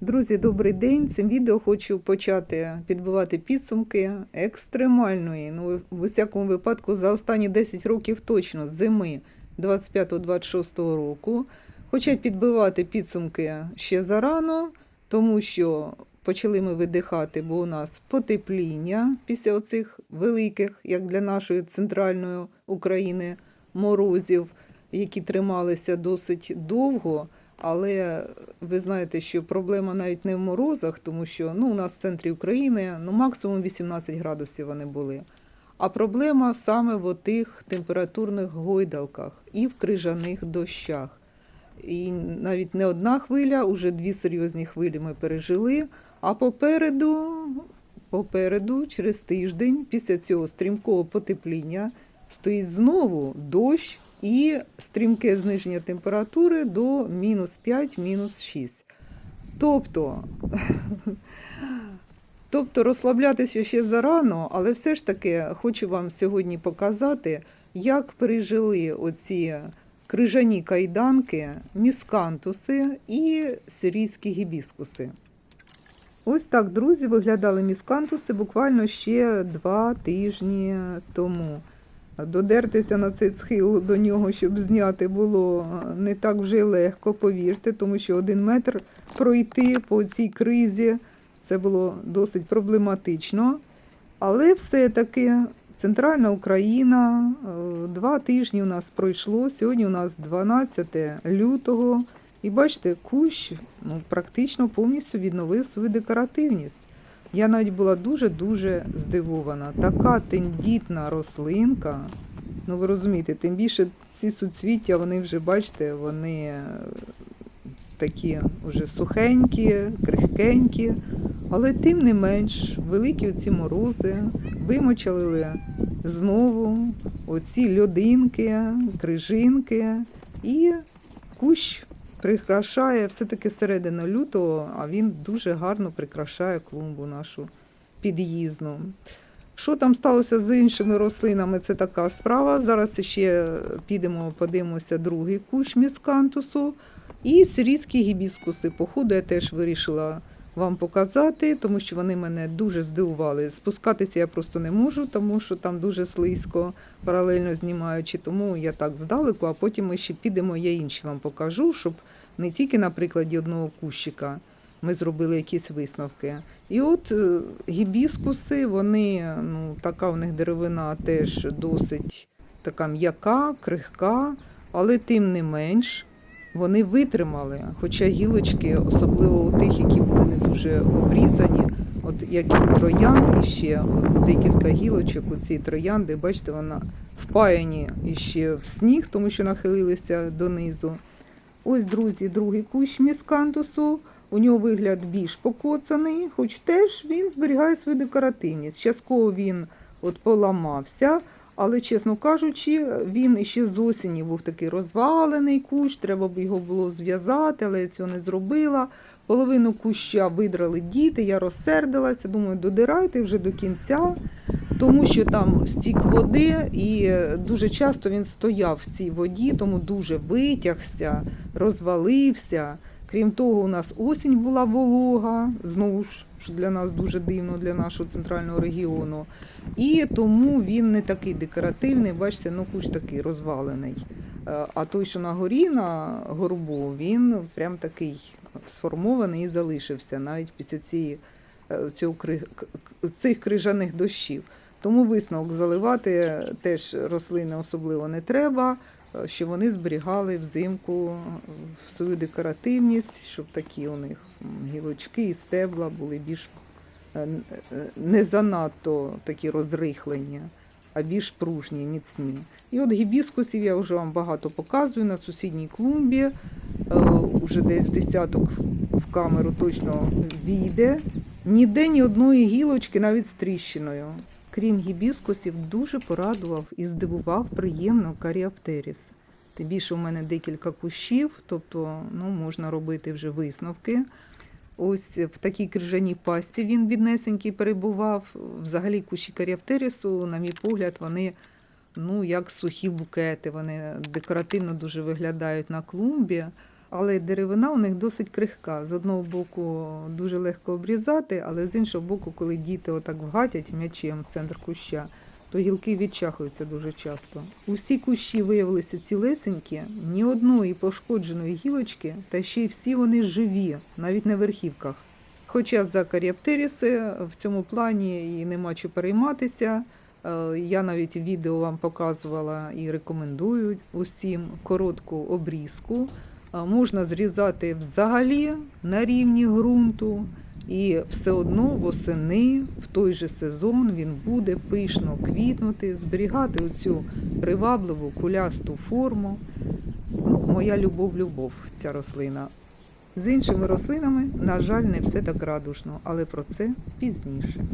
Друзі, добрий день. Цим відео хочу почати підбивати підсумки екстремальної, ну в усякому випадку за останні 10 років точно зими 25-26 року. Хоча підбивати підсумки ще зарано, тому що почали ми видихати, бо у нас потепління після оцих великих, як для нашої центральної України, морозів, які трималися досить довго. Але ви знаєте, що проблема навіть не в морозах, тому що ну, у нас в центрі України ну, максимум 18 градусів вони були. А проблема саме в тих температурних гойдалках і в крижаних дощах. І навіть не одна хвиля, уже дві серйозні хвилі ми пережили. А попереду, попереду, через тиждень, після цього стрімкого потепління, стоїть знову дощ і стрімке зниження температури до мінус 5, мінус 6. Тобто, тобто розслаблятися ще зарано, але все ж таки хочу вам сьогодні показати, як пережили оці крижані кайданки, міскантуси і сирійські гібіскуси. Ось так, друзі, виглядали міскантуси буквально ще два тижні тому. Додертися на цей схил до нього, щоб зняти, було не так вже легко, повірте, тому що один метр пройти по цій кризі це було досить проблематично. Але все-таки центральна Україна, е, два тижні у нас пройшло. Сьогодні у нас 12 лютого. І бачите, кущ ну, практично повністю відновив свою декоративність. Я навіть була дуже-дуже здивована. Така тендітна рослинка. Ну, ви розумієте, тим більше ці суцвіття, вони вже, бачите, вони е, такі вже сухенькі, крихкенькі. Але тим не менш, великі оці морози вимочали знову оці льодинки, крижинки і кущ прикрашає все-таки середину лютого, а він дуже гарно прикрашає клумбу нашу під'їзну. Що там сталося з іншими рослинами, це така справа. Зараз ще підемо, подивимося другий кущ міскантусу. І сирійські гібіскуси. Походу, я теж вирішила вам показати, тому що вони мене дуже здивували. Спускатися я просто не можу, тому що там дуже слизько, паралельно знімаючи. Тому я так здалеку, а потім ми ще підемо, я інші вам покажу, щоб не тільки на прикладі одного кущика ми зробили якісь висновки. І от е, гібіскуси, вони, ну, така в них деревина теж досить така м'яка, крихка, але тим не менш вони витримали. Хоча гілочки, особливо у тих, які були не дуже обрізані, от як і троянд, і ще от декілька гілочок у цій троянди, бачите, вона впаяні іще в сніг, тому що нахилилися донизу. Ось, друзі, другий кущ міскантусу. У нього вигляд більш покоцаний, хоч теж він зберігає свою декоративність. Частково він от поламався, але, чесно кажучи, він іще з осені був такий розвалений кущ, треба б його було зв'язати, але я цього не зробила. Половину куща видрали діти, я розсердилася, думаю, додирайте вже до кінця, тому що там стік води, і дуже часто він стояв в цій воді, тому дуже витягся, розвалився. Крім того, у нас осінь була волога, знову ж що для нас дуже дивно, для нашого центрального регіону. І тому він не такий декоративний, бачите, ну кущ такий розвалений. Е, А той, що на горі, на горбу, він прям такий сформований і залишився навіть після цієї, е, цього, цих крижаних дощів. Тому висновок заливати теж рослини особливо не треба, е, що вони зберігали взимку свою декоративність, щоб такі у них гілочки і стебла були більш е, е, не занадто такі розрихлені, а більш пружні, міцні. І от гібіскусів я вже вам багато показую на сусідній клумбі. Уже десь десяток в камеру точно війде. Ніде ні одної гілочки, навіть з тріщиною. Крім гібіскусів, дуже порадував і здивував приємно каріаптеріс. Тим більше у мене декілька кущів, тобто ну, можна робити вже висновки. Ось в такій крижаній пасті він біднесенький перебував. Взагалі кущі каріаптерісу, на мій погляд, вони ну, як сухі букети. Вони декоративно дуже виглядають на клумбі. Але деревина у них досить крихка. З одного боку дуже легко обрізати, але з іншого боку, коли діти отак вгатять м'ячем в центр куща, то гілки відчахуються дуже часто. Усі кущі виявилися цілесенькі, ні одної пошкодженої гілочки, та ще й всі вони живі, навіть на верхівках. Хоча за каріаптеріси в цьому плані і нема чого перейматися. Е, Я навіть відео вам показувала і рекомендую усім коротку обрізку. Можна зрізати взагалі на рівні ґрунту, і все одно восени в той же сезон він буде пишно квітнути, зберігати оцю привабливу кулясту форму. Ну, моя любов-любов ця рослина. З іншими рослинами, на жаль, не все так радужно, але про це пізніше.